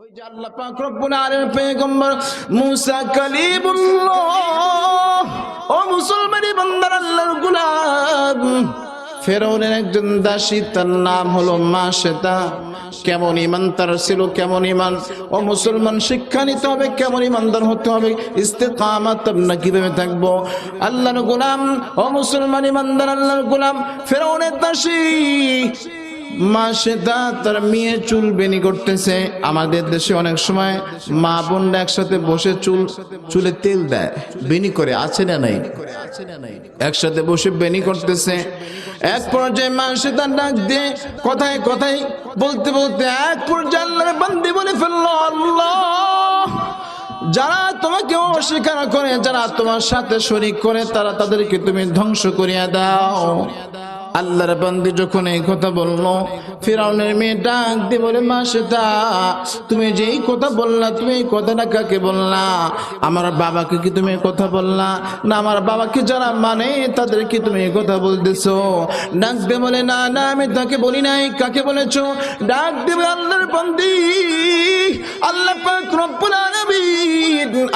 ওই যে আল্লাহ পাক রব্বুল আলামিন পয়গম্বর কালিমুল্লাহ। ও মুসলমানি বান্দার আল্লাহর ফেরাউনের একজন দাসী, তার নাম হলো মা কেমন ইমান তার ছিল কেমন ইমান ও মুসলমান শিক্ষা নিতে হবে, কেমন ইমানদার হতে হবে। ইস্তেকামাত আমরা কীভাবে থাকব? আল্লাহর গোলাম, ও মুসলমান ইমানদার আল্লাহর গোলাম। ফেরাউনের দাসী মা মেয়ে চুল বেনি করতেছে। আমাদের দেশে অনেক সময় চুল তেল দেয়, বেনি করে মা দিয়ে কথায় কথায় বলতে বলতে পর্যায়ে যারা তোমাকে অস্বীকার করে, যারা তোমার সাথে শরিক করে, তারা তাদেরকে তুমি ধ্বংস করিয়া দাও। আল্লাহর বান্দি যখন এই কথা বলল ফিরাউনের মেয়ে ডাক দিয়ে বলে মা সেটা তুমি যেই কথা বললা, তুমি এই কথাটা কাকে বললা? আমার বাবাকে কি তুমি কথা বললা? না, আমার বাবাকে যারা মানে তাদেরকে তুমি এই কথা বলতেছো? ডাক দিয়ে বলে, না না, আমি তাকে বলি নাই। কাকে বলেছ? ডাক দেবে আল্লাহর বান্দি, আল্লাহ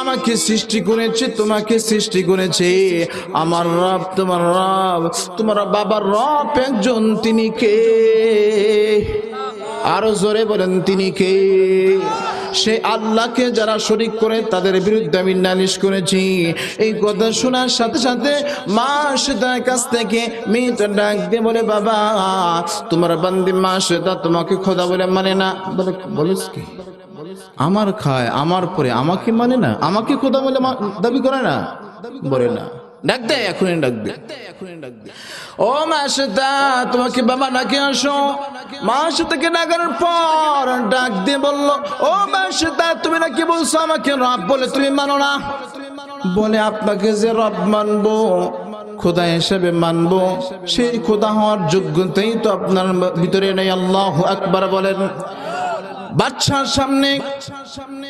আমাকে সৃষ্টি করেছে, তোমাকে সৃষ্টি করেছে। আমার রব, তোমার রব, তোমার বাবার রব একজন, তিনি কে? আরও জোরে বলেন, তিনি কে? সে আল্লাহকে যারা শরিক করে, তাদের বিরুদ্ধে আমি নালিশ করেছি। এই কথা শোনার সাথে সাথে মা সেটার কাছ থেকে মেয়েটা ডাক দিয়ে বলে, বাবা, তোমার বান্দি মা সেটা তোমাকে খোদা বলে মানে না। বলে, বলিস কি? আমার খায়, আমার পরে আমাকে মানে না? আমাকে খোদা বলে দাবি করে না? বলে, না। ডাক দে এখনই ডাক দে ও মা সেটা তোমাকে বাবা ডাকে আসো। মা সেটাকে ডাকার পর ডাক দিয়ে বলল, ও মা সেটা তুমি নাকি বলছো আমাকে রব বলে তুমি মানো না? বলে, আপনাকে যে রব মানবো, খোদা হিসেবে মানবো, সেই খোদা হওয়ার যোগ্যতাই তো আপনার ভিতরে নেই। আল্লাহ আকবার বলেন। বাচ্চার সামনে,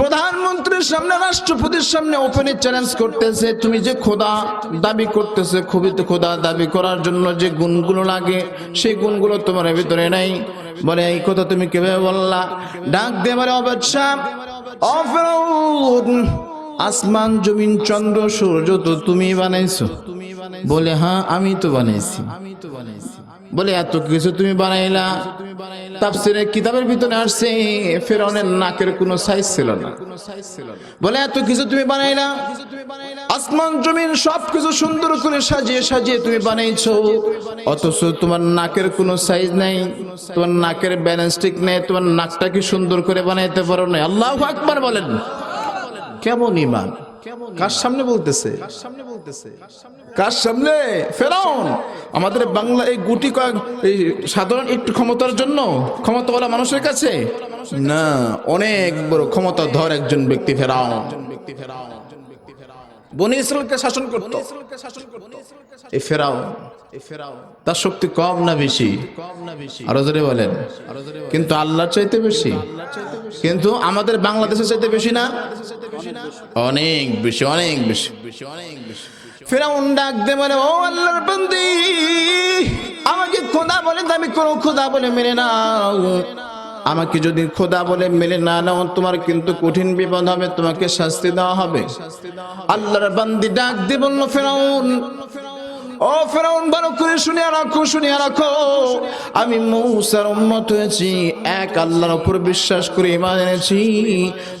প্রধানমন্ত্রীর সামনে, রাষ্ট্রপতির সামনে ওপেনে চ্যালেঞ্জ করতেছে, তুমি যে খোদা দাবি করতেছে, খুবই তো খোদা দাবি করার জন্য যে গুণগুলো লাগে, সেই গুণগুলো তোমার ভিতরে নাই। বলে, এই কথা তুমি কীভাবে বললা? ডাক বলে অবাচ্ছা আসমান, জমিন, চন্দ্র, সূর্য তো তুমি বানাইছো। বলে হ্যাঁ আমি তো বানাইছি আমি তো বানাইছি। বলে, এত কিছু তুমি বানাইলা। তাফসিরে কিতাবের ভিতরে আসছে, ফেরাউনের নাকের কোনো সাইজ ছিল না। বলে, এত কিছু তুমি বানাইলা। আসমান, জমিন সব কিছু সুন্দর করে সাজিয়ে সাজিয়ে তুমি বানাইছো। অথচ তোমার নাকের কোনো সাইজ নাই। তোমার নাকের ব্যালেন্স ঠিক নেই। তোমার নাকটা কি সুন্দর করে বানাইতে পারো না আল্লাহ আকবার বলেন। কেমন ইমান? কার সামনে বলতেছে? কার সামনে ফেরাউন আমাদের বাংলা এই গুটি কয়েক এই সাধারণ একটু ক্ষমতার জন্য ক্ষমতাওয়ালা মানুষের কাছে? না অনেক বড় ক্ষমতা ধর একজন ব্যক্তি ফেরাউন। বনি ইসরায়েলকে শাসন করত। এই ফেরাউন তার শক্তি কম না বেশি? আরও জোরে বলেন। কিন্তু আল্লাহর চাইতে বেশি। কিন্তু আমাদের বাংলাদেশের চাইতে বেশি না? অনেক বেশি অনেক বেশি। ফেরাউন ডাক দে বলে ও আল্লাহর বন্দি আমাকে খোদা বলে আমি কোনো খোদা বলে মেনে নাও। আমাকে যদি খোদা বলে মেনে না নাও তোমার কিন্তু কঠিন বিপদ হবে তোমাকে শাস্তি দেওয়া হবে। আল্লাহর বান্দি ডাক দিয়ে বলল ফেরাউন ও ফেরাউন ভালো করে শুনিয়া রাখো শুনিয়া রাখো। আমি মৌসার উম্মত হয়েছি, এক আল্লাহর উপর বিশ্বাস করে ইমান এনেছি।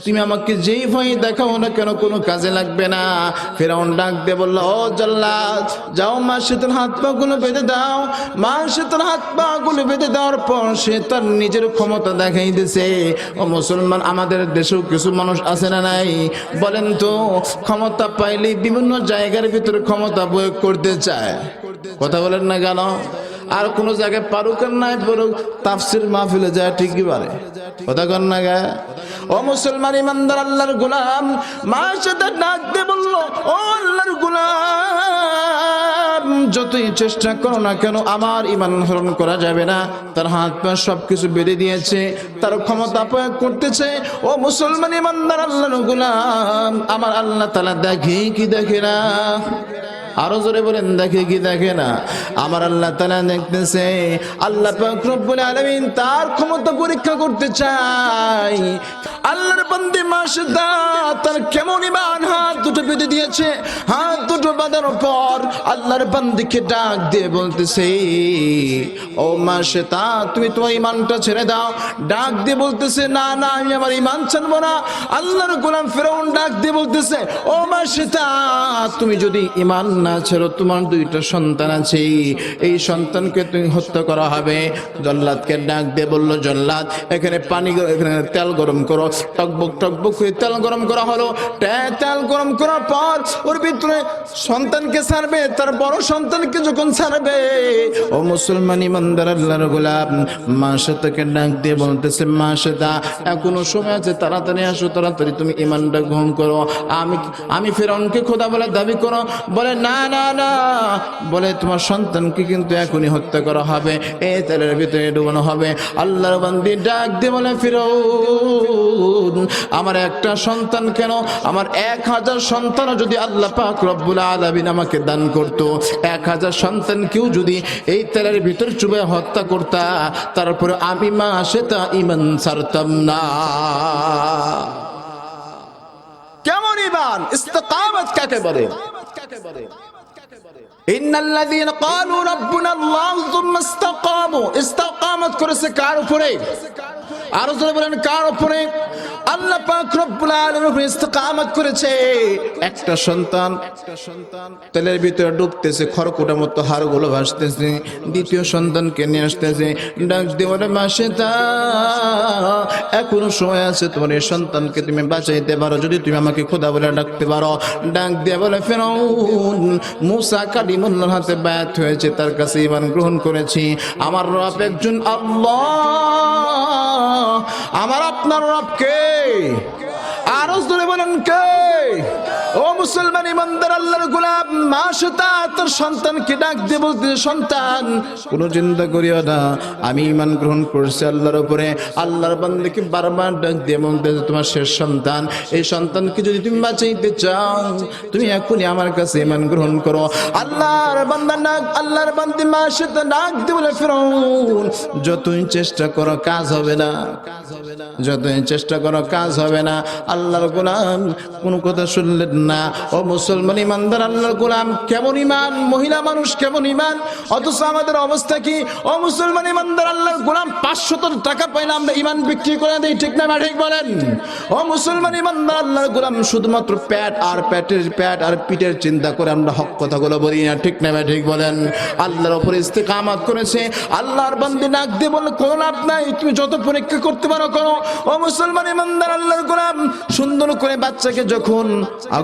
তুমি আমাকে যেই ভয় দেখাও না কেন, কোনো কাজে লাগবে না। ফেরাউন ডাক দিয়ে বলল, ও জাল্লাদ, যাও, মা সে তোর হাত পা গুলো বেঁধে দাও। মা সে তোর হাত পা গুলো বেঁধে দেওয়ার পর সে তার নিজের ক্ষমতা দেখাই দিছে ও মুসলমান, আমাদের দেশেও কিছু মানুষ আছে না নাই? বলেন তো, ক্ষমতা পাইলে বিভিন্ন জায়গার ভিতরে ক্ষমতা প্রয়োগ করতে চায়। কথা বলেন না কেন? আর কোন জায়গায় পারুক নাই পারুক তাফসির মাহফিলে যায় ঠিকই পারে কথা কর না গা ও মুসলমান ইমানদার, আল্লাহর গোলাম মা সাথে ডাক দিয়ে বলল, ও আল্লাহর গোলাম, যতই চেষ্টা করো না কেন, আমার ইমান হরণ করা যাবে না। তার হাত পা সবকিছু বেঁধে দিয়েছে, তার ক্ষমতা প্রয়োগ করতেছে। ও মুসলমান ইমানদার, আল্লাহর গোলাম, আমার আল্লাহ তালা দেখে কি দেখে না? আরও জোরে বলেন, দেখে কি দেখে না? আমার আল্লাহ তালা দেখতেছে, আল্লাহ রব্বুল আলামিন তার ক্ষমতা পরীক্ষা করতে চাই। আল্লাহর বান্দি মাসদা তার কেমন ইমান হাত দুটো বেঁধে দিয়েছে, হাত দুটো বাঁধার পর আল্লাহর বান্দিকে ডাক দিয়ে বলতেছে, ও মাসেতা তুমি তোমার ইমানটা ছেড়ে দাও। ডাক দিয়ে বলতেছে, না না, আমি আমার ইমান ছাড়বো না। আল্লাহর গোলাম ফেরাউন ডাক দিয়ে বলতেছে, ও মাসেতা তুমি যদি ইমান ছেড়ো তোমার দুইটা সন্তান আছে। এই সন্তানকে তুমি হত্যা করা হবে। জল্লাদকে ডাক দিয়ে বলল, জল্লাদ, এখানে পানি এখানে তেল গরম করো। টকবক টকবক করে তেল গরম করা হলো। তেল গরম করার পর ওর ভিতরে সন্তানকে ছাড়বে, তার বড় সন্তানকে যখন ছাড়বে। ও মুসলমান ইমানদার, আল্লাহর গোলাপ মা সাথে ডাক দিয়ে বলতেছে, মা সাদা, এখনও সময় আছে, তাড়াতাড়ি আসো, তাড়াতাড়ি তুমি ইমানটা গ্রহণ করো। আমি আমি ফেরাউনকে খোদা বলে দাবি করো। বলে, না বলে তোমার সন্তানকে কিন্তু এখনই হত্যা করা হবে। এই তেলের ভিতরে ডুবানো হবে। আল্লাহর বান্দি ডাক দিয়ে বলে ফিরৌন আমার একটা সন্তান কেন? আমার এক হাজার সন্তানও যদি আল্লাহ পাক রব্বুল আলামিন আমাকে দান করতো, এক হাজার সন্তান কেউ যদি এই তেলের ভিতর চুবে হত্যা করতা, তারপরে আমি মা সেটা ইমান ছাড়তাম না। কেমন ইমান? ইস্তেকামত কাকে বলে? ইন্নাল্লাযীনা ক্বালু রাব্বুনা আল্লাহ সুম্মা ইসতাকামু। ইস্তাকামত করেছে কার উপরে? আরও জোরে বলেন, কার উপরে? আল্লাহ পাক রব্বুল আলামিন ইস্তিকামত করেছে। একটা সন্তান তেলের ভিতরে ডুবতেছে, খড়কুটার মতো হাড়গুলো ভাসতেছে, দ্বিতীয় সন্তানকে নিয়ে আসতেছে, ডাক দিয়ে বলে, মাসে এখনও সময় আছে তোমার এই সন্তানকে তুমি বাঁচাইতে পারো, যদি তুমি আমাকে খোদা বলে ডাকতে পারো। ডাক দিয়ে বলে, ফেরাউন, মুসা কালিমুল্লাহর হাতে ব্যর্থ হয়েছে, তার কাছে ইমান গ্রহণ করেছি। আমার রব একজন আল্লাহ। আমার আপনার রব কে? আরও বলেন কে? ও মুসলমান ইমানদার, আল্লাহর গোলাম মা সুতা তোর সন্তানকে ডাক দিয়ে বলতে, সন্তান, কোনো চিন্তা করিও না। আমি ইমান গ্রহণ করছি আল্লাহর উপরে। আল্লাহর বান্দাকে বারবার ডাক দিয়ে বলতে তোমার শেষ সন্তান। এই সন্তানকে যদি তুমি বাঁচাইতে চাও, তুমি এখনই আমার কাছে ইমান গ্রহণ করো। আল্লাহর বান্দা ডাক, আল্লাহর বান্দি মা সুতা ডাক দিয়ে বলে ফেরাউন, যতই চেষ্টা করো কাজ হবে না কাজ হবে না। যতই চেষ্টা করো, কাজ হবে না। আল্লাহর গোলাম, কোন কথা শুনলেন না। ও মুসলমান ইমানদার, আল্লাহর গোলাম, কেমন ইমান? মহিলা মানুষ কেমন ইমান? অথচ আমাদের অবস্থা কি? ও মুসলমান ইমানদার, আল্লাহর গোলাম, পাঁচশত টাকা পাইলে আমরা ইমান বিক্রি করে দিই, ঠিক না না ঠিক বলেন? ও মুসলমান ইমানদার, আল্লাহর গোলাম, শুধুমাত্র প্যাট আর প্যাটের প্যাট আর পিঠের চিন্তা করে আমরা হক কথাগুলো বলি না, ঠিক না ঠিক বলেন? আল্লাহর উপরে ইস্তেকামাত করেছে, আল্লাহর বান্দি নাক দিয়ে বলে কোন লাভ নাই, তুমি যত পরীক্ষা করতে পারো করো। ও মুসলমান ইমানদার, আল্লাহর গোলাম, সুন্দর করে বাচ্চাকে যখন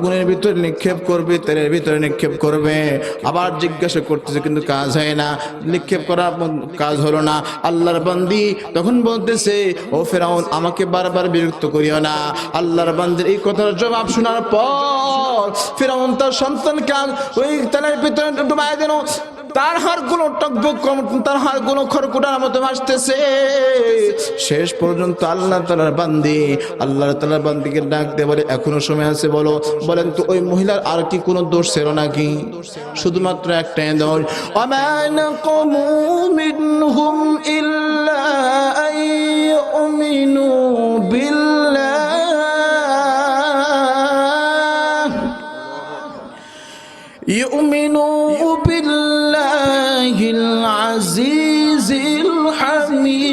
আগুনের ভিতরে নিক্ষেপ করবে, তেলের ভিতরে নিক্ষেপ করবে। আবার জিজ্ঞাসা করতেছে, কিন্তু কাজ হয় না। নিক্ষেপ করা কাজ হলো না। আল্লাহর বান্দি তখন বলতেছে, ও ফেরাউন, আমাকে বারবার বিরক্ত করিও না। আল্লাহর বান্দির এই কথার জবাব শোনার পর ফেরাউন তার সন্তানকে ওই তেলের ভিতরে ডুবাই দিল। তার হাড়গুলো টকবক কম- তার হাড়গুলো খড়কুটার মতো ভাসতেছে শেষ পর্যন্ত আল্লাহ তালার বান্দি আল্লাহ তালার বান্দিকে ডাক দিয়ে বলে এখনো সময় আছে বলো বলেন তো ওই মহিলার আর কি কোনো দোষ ছিল নাকি শুধুমাত্র একটাই দোষ অমান মিনহুম ইল্লা আন ইউমিনু বিল্লাহ يؤمنوا بالله العزيز الحميد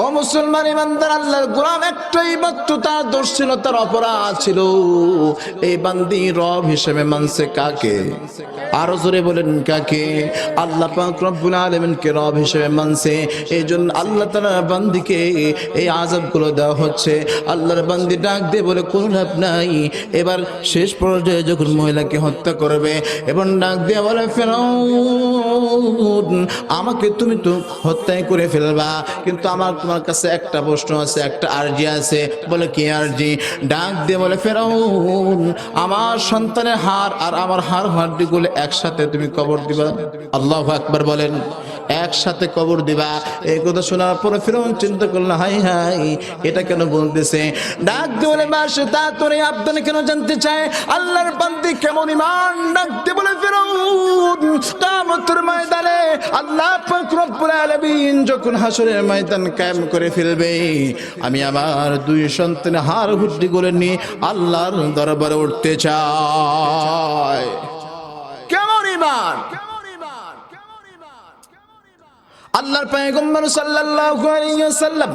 ও মুসলমান ইমানদার আল্লাহর গোলাম একটাই মাত্র তার দোষ ছিল তার অপরাধ ছিল। এই বান্দি রব হিসেবে মানছে কাকে? আরও জোরে বলেন কাকে? আল্লাহ পাক রব্বুল আলামিনকে রব হিসেবে মানছে। এই জন্য আল্লাহ তাআলা বান্দিকে এই আযাবগুলো দেওয়া হচ্ছে। আল্লাহর বান্দি ডাক দিয়ে বলে, কোনো লাভ নাই। এবার শেষ পর্যায়ে যখন মহিলাকে হত্যা করবে এবং ডাক দিয়ে বলে, ফেরাউন, আমাকে তুমি তো হত্যাই করে ফেলবা। কিন্তু আমার তোমার কাছে একটা প্রশ্ন আছে, একটা আরজি আছে। বলে কি আরজি ডাক দিয়ে বলে, ফেরাউন, আমার সন্তানের হার আর আমার হার হাড্ডিগুলো একসাথে তুমি কবর দিবা। আল্লাহ আকবর বলেন। একসাথে কবর দিবা। এই কথা শোনার পরে ফেরাউন চিন্তা করল, হাই হাই, এটা কেন বলতেছে? ডাক বলে মাস তা তোরে আব্দান কেন জানতে চায়? আল্লাহর বান্দি কেমন ইমান? ডাক দিয়ে বলে কামতের ময়দানে আল্লাহ পাক রব্বুল আলামিন যখন হাসরের ময়দান কায়েম করে ফেলবে, আমি আমার দুই সন্তানের হার হুড্ডি করে নিয়ে আল্লাহর দরবারে উঠতে চাই। কেমন ইমান? আল্লাহর পয়গম্বর সাল্লাল্লাহু আলাইহি ওয়াসাল্লাম,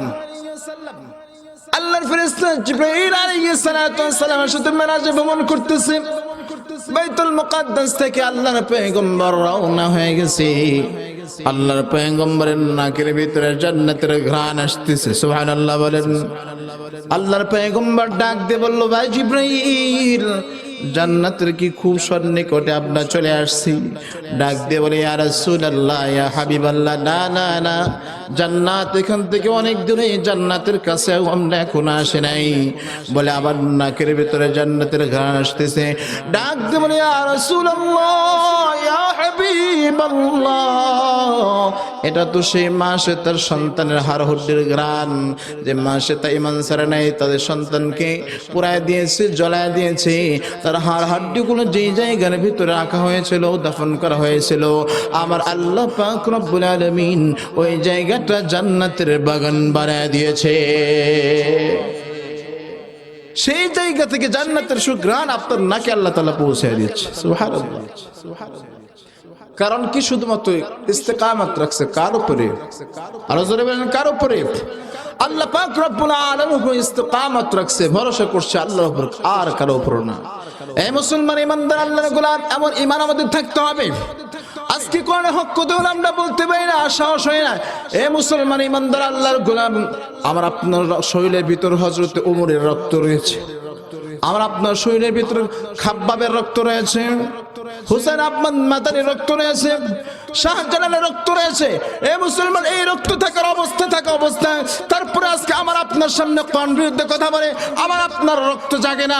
আল্লাহর ফেরেশতা জিবরাইল আলাইহিস সালাতু ওয়াস সালামের সাথে মেরাজে ভ্রমণ করতেছে। বাইতুল মুকাদ্দাস থেকে আল্লাহর পয়গম্বর রওনা হয়ে গেছে। আল্লাহর পয়গম্বরের নাকের ভিতরে জান্নাতের ঘ্রাণ আসতেছে, সুবহানাল্লাহ বলেন। আল্লাহর পয়গম্বর ডাক দিয়ে বলল, ভাই জিব্রাইল জান্নাতের কি খুব সন্নিকটে আপনার চলে আসছি। ডাক দিয়ে বলে রাসূলুল্লাহ, ইয়া হাবিবাল্লাহ, না না না। জান্নাত এখান থেকে অনেক দূরে জান্নাতের কাছে আমরা এখন আসে নাই। বলে আবার নাকের ভিতরে জান্নাতের ঘ্রাণ আসতেছে। ডাক ইয়া এটা তো সেই মাসে তার সন্তানের হার হড্ডির গ্রান যে মাসে তা ইমান সারা নাই, তাদের সন্তানকে পুরায় দিয়েছে, জ্বলায় দিয়েছে। তার হাড় হাড্ডিগুলো যেই জায়গার ভিতরে রাখা হয়েছিল, দাফন করা হয়েছিল। আমার আল্লাহ পাক রব্বুল আলামিন ওই জায়গাটা জান্নাতের বাগান বানায় দিয়েছে। সেই জায়গা থেকে জান্নাতের সুগ্রাণ আপনার নাকে আল্লাহ তালা পৌঁছে দিচ্ছে কারণ কি শুধুমাত্র ইস্তেকামত রাখছে? কার উপরে? আরও জোরে বলেন, কার উপরে? আল্লাহ পাক রব্বুল আলামিন ইস্তেকামত রাখছে, ভরসা করছে আল্লাহর উপর, আর কারও উপর না। এই মুসলমান ইমানদার আল্লাহর গোলাম, এমন ইমান আমাদের থাকতে হবে। আজকে কোন হক কথা হলো আমরা বলতে পারি না সাহস হয় না। এ মুসলমান ইমানদার, আল্লাহর গোলাম, আমার আপনার শরীরের ভিতর হজরত উমরের রক্ত রয়েছে। আমার আপনার শরীরের ভিতরে খাব্বাবের রক্ত রয়েছে। হুসেন আহমদ মাদানের রক্ত রয়েছে। শাহজালালের রক্ত রয়েছে। এ মুসলমান এই রক্ত থাকার অবস্থা, থাকা অবস্থায় তারপরে আজকে আমার আপনার সামনে কোন বিরুদ্ধে কথা বলে, আমার আপনার রক্ত জাগে না।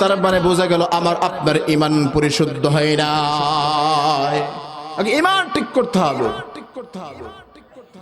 তার মানে বোঝা গেল আমার আপনার ইমান পরিশুদ্ধ হয় না আগে ইমান ঠিক করতে হবে ঠিক করতে হবে।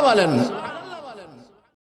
বলেন।